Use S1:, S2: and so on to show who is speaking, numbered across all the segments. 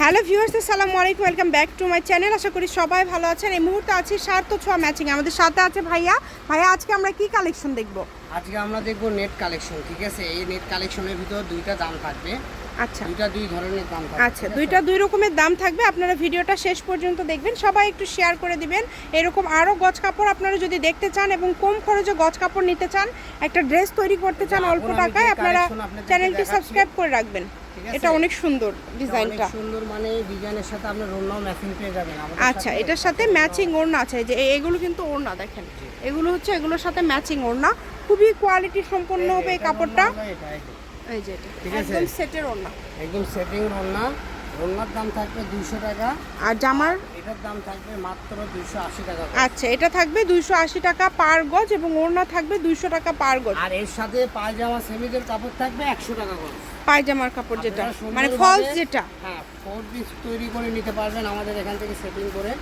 S1: Hello viewers আসসালামু আলাইকুম welcome back to my channel. আশা করি সবাই ভালো আছেন। এই মুহূর্তে আছি সার্থ ছোঁয়া ম্যাচিং। আমাদের সাথে আছে ভাইয়া। ভাইয়া আজকে আমরা কি কালেকশন দেখব?
S2: আজকে আমরা দেখব নেট কালেকশন ঠিক আছে? এই নেট কালেকশনের ভিতর দুইটা দাম থাকবে।
S1: আচ্ছা।
S2: দুইটা দুই ধরনের দাম থাকবে
S1: আচ্ছা দুইটা দুই রকমের দাম থাকবে। আপনারা ভিডিওটা শেষ পর্যন্ত দেখবেন। সবাই একটু শেয়ার করে দিবেন। এরকম আরও গজ কাপড় আপনারা যদি দেখতে চান এবং কম খরচে গজ কাপড় নিতে চান একটা ড্রেস তৈরি করতে চান অল্প টাকায় আপনারা চ্যানেলটি সাবস্ক্রাইব করে রাখবেন? এটা অনেক সুন্দর ডিজাইনটা।
S2: সুন্দর মানে ডিজাইনের সাথে আপনার ওড়নাও ম্যাচিং পেয়ে যাবেন
S1: আচ্ছা এটার সাথে ম্যাচিং ওড়না আছে। যে এগুলো কিন্তু ওড়না দেখেন। এগুলো হচ্ছে এগুলোর সাথে ম্যাচিং ওড়না। খুবই কোয়ালিটি সম্পন্ন হবে এই কাপড়টা।
S2: এই যে।
S1: এটা একদম সেটের ওড়না।
S2: একদম সেটিং রোনা রোনার দাম থাকবে দুইশো টাকা।
S1: আর জামার?
S2: এটার দাম থাকবে মাত্র দুইশো আশি টাকা
S1: আচ্ছা এটা থাকবে দুইশো আশি টাকা পার গজ এবং ওড়না থাকবে দুইশো টাকা পার গজ।
S2: আর এর সাথে পায়জামা সেমিদের কাপড় থাকবে একশো টাকা করে।
S1: পায়জামার কাপড় যেটা মানে ফলস যেটা।
S2: হ্যাঁ ফোর পিস তৈরি করে নিতে পারবেন আমাদের এখান থেকে সেটিং করে।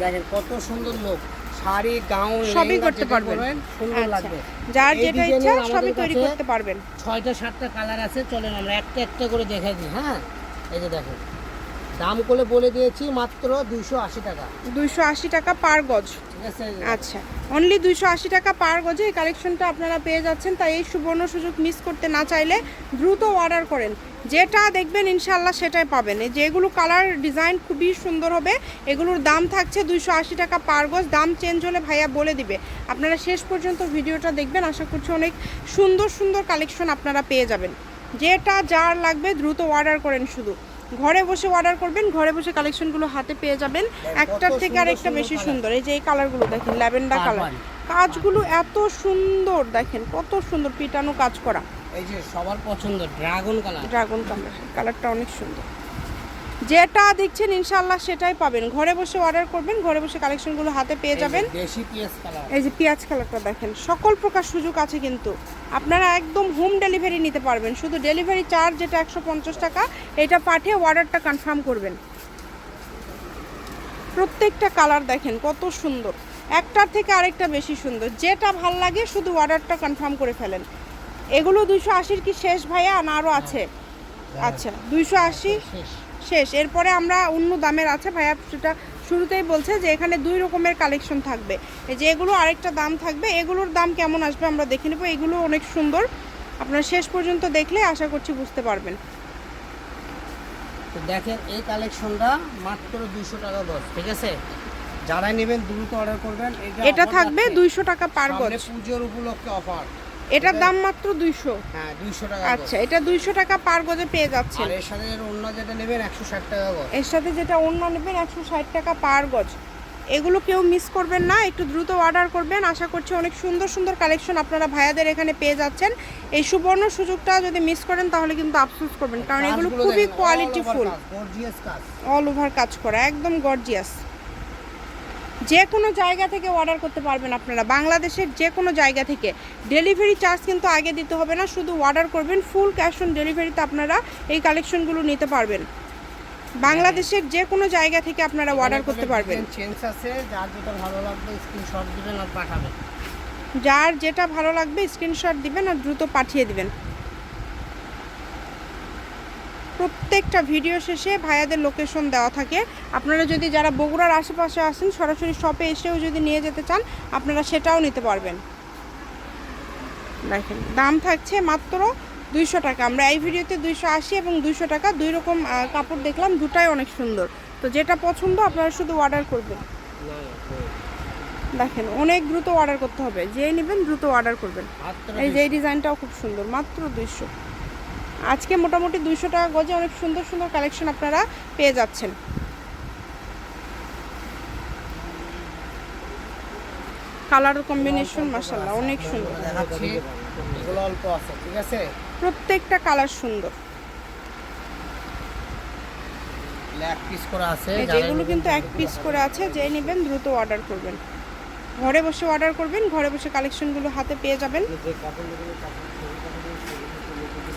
S2: দেখেন কত সুন্দর লোক শাড়ি গাউন
S1: সবই করতে পারবেন
S2: সুন্দর
S1: আচ্ছা
S2: লাগবে।
S1: যার যেটা ইচ্ছা সবই তৈরি করতে পারবেন।
S2: ছয়টা সাতটা কালার আছে। চলেন আমরা একটা একটা করে দেখাই দিই হ্যাঁ? এই যে দেখেন। দাম করে বলে দিয়েছি মাত্র দুইশো আশি টাকা।
S1: দুইশো আশি টাকা পার গজ। আচ্ছা। অনলি দুইশো আশি টাকা পার গজে এই কালেকশনটা আপনারা পেয়ে যাচ্ছেন তাই এই সুবর্ণ সুযোগ মিস করতে না চাইলে দ্রুত অর্ডার করেন। যেটা দেখবেন ইনশাল্লাহ সেটাই পাবেন। এই যেগুলো কালার ডিজাইন খুবই সুন্দর হবে এগুলোর দাম থাকছে দুইশো আশি টাকা পার গজ দাম চেঞ্জ হলে ভাইয়া বলে দিবে। আপনারা শেষ পর্যন্ত ভিডিওটা দেখবেন আশা করছি অনেক সুন্দর সুন্দর কালেকশন আপনারা পেয়ে যাবেন। যেটা যার লাগবে দ্রুত অর্ডার করেন শুধু। ঘরে বসে অর্ডার করবেন ঘরে বসে কালেকশনগুলো হাতে পেয়ে যাবেন। একটার থেকে আরেকটা বেশি সুন্দর। এই যে এই কালারগুলো দেখেন ল্যাভেন্ডার কালার কাজগুলো এত সুন্দর দেখেন কত সুন্দর পিটানো কাজ করা।
S2: এই যে সবার পছন্দ ড্রাগন কালার
S1: ড্রাগন কালার কালারটা অনেক সুন্দর। যেটা দেখছেন ইনশাল্লাহ সেটাই পাবেন। ঘরে বসে অর্ডার করবেন ঘরে বসে কালেকশনগুলো হাতে পেয়ে যাবেন। এই যে পেঁয়াজ কালারটা দেখেন সকল প্রকার সুযোগ আছে কিন্তু। আপনারা একদম হোম ডেলিভারি নিতে পারবেন। শুধু ডেলিভারি চার্জ যেটা একশো পঞ্চাশ টাকা এটা পাঠিয়ে অর্ডারটা কনফার্ম করবেন। প্রত্যেকটা কালার দেখেন কত সুন্দর। একটার থেকে আরেকটা বেশি সুন্দর। যেটা ভালো লাগে শুধু অর্ডারটা কনফার্ম করে ফেলেন। এগুলো দুইশো আশির কি শেষ ভাইয়া না আরও আছে? আচ্ছা দুইশো আশি
S2: শেষ।
S1: শেষ। এরপরে আমরা অন্য দামের আছে ভাইয়া সেটা শুরুতেই বলছে যে এখানে দুই রকমের কালেকশন থাকবে। এই যে এগুলো আরেকটা দাম থাকবে। এগুলোর দাম কেমন আসবে আমরা দেখে নেব। এগুলো অনেক সুন্দর। আপনারা শেষ পর্যন্ত দেখলে আশা করছি বুঝতে পারবেন।
S2: তো দেখেন এই কালেকশনটা মাত্র দুইশো টাকা গজ ঠিক আছে? যারা নেবেন দ্রুত অর্ডার করবেন।
S1: এটা থাকবে দুইশো টাকা পার গজ।
S2: পুজোর উপলক্ষে অফার।
S1: এটার দাম মাত্র দুইশো।
S2: হ্যাঁ দুইশো টাকা
S1: আচ্ছা এটা দুইশো টাকা পার গজে পেয়ে যাচ্ছে
S2: আর এর সাথে এর অন্য যেটা নেবেন একশো ষাট টাকা গজ।
S1: এর সাথে যেটা অন্য নেবেন একশো ষাট টাকা পার গজ। এগুলো কেউ মিস করবেন না একটু দ্রুত অর্ডার করবেন। আশা করছি অনেক সুন্দর সুন্দর কালেকশন আপনারা ভাইয়াদের এখানে পেয়ে যাচ্ছেন। এই সুবর্ণ সুযোগটা যদি মিস করেন তাহলে কিন্তু আফসোস করবেন কারণ এগুলো খুবই
S2: দেখেন, all
S1: কোয়ালিটি ফুল
S2: কাজ, gorgeous কাজ।
S1: অল ওভার কাজ করা একদম গর্জিয়াস যে কোনো জায়গা থেকে অর্ডার করতে পারবেন আপনারা। বাংলাদেশের যে কোনো জায়গা থেকে। ডেলিভারি চার্জ কিন্তু আগে দিতে হবে না শুধু অর্ডার করবেন ফুল ক্যাশ অন ডেলিভারিতে আপনারা এই কালেকশনগুলো নিতে পারবেন। বাংলাদেশের যে কোনো জায়গা থেকে আপনারা অর্ডার করতে পারবেন।
S2: চেঞ্জ আছে যার যেটা ভালো লাগবে স্ক্রিনশট দিবেন আর পাঠাবেন।
S1: যার যেটা ভালো লাগবে স্ক্রিনশট দিবেন আর দ্রুত পাঠিয়ে দিবেন। প্রত্যেকটা ভিডিও শেষে ভাইয়াদের লোকেশন দেওয়া থাকে। আপনারা যদি যারা বগুড়ার আশেপাশে আসেন সরাসরি শপে এসেও যদি নিয়ে যেতে চান আপনারা সেটাও নিতে পারবেন। দেখেন দাম থাকছে মাত্র দুইশো টাকা। আমরা এই ভিডিওতে দুইশো আশি এবং দুইশো টাকা দুই রকম কাপড় দেখলাম দুটাই অনেক সুন্দর। তো যেটা পছন্দ আপনারা শুধু অর্ডার করবেন। দেখেন অনেক দ্রুত অর্ডার করতে হবে। যেই নেবেন দ্রুত অর্ডার করবেন। এই যে এই ডিজাইনটাও খুব সুন্দর মাত্র দুইশো। আজকে মোটামুটি দুইশো টাকা গজে অনেক সুন্দর সুন্দর কালেকশন আপনারা পেয়ে যাচ্ছেন। কালার কম্বিনেশন মাসাল্লাহ অনেক সুন্দর।
S2: অল্প আছে ঠিক আছে?
S1: প্রত্যেকটা কালার সুন্দর।
S2: এক পিস করে আছে
S1: যেগুলো কিন্তু এক পিস করে আছে যে নেবেন দ্রুত অর্ডার করবেন। ঘরে বসে অর্ডার করবেন ঘরে বসে কালেকশনগুলো হাতে পেয়ে যাবেন
S2: যে কাপড় নেবেন কাপড় ছবি পাঠাবেন, ছবি পাঠিয়ে